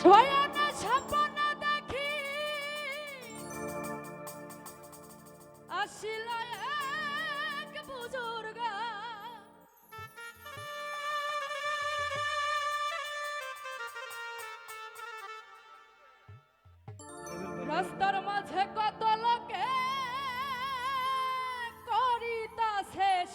শয়নে স্বপ্নে দেখি। আসিল এক বুজুর্গ। রাস্তার মাঝে কত লোকে করিতা শেষ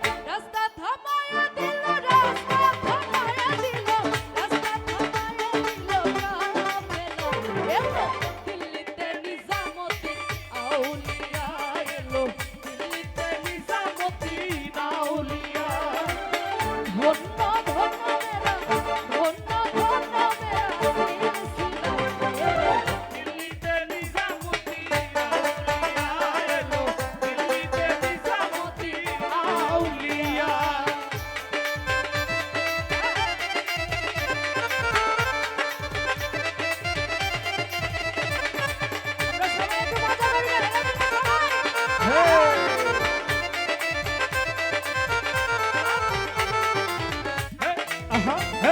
Uh-huh.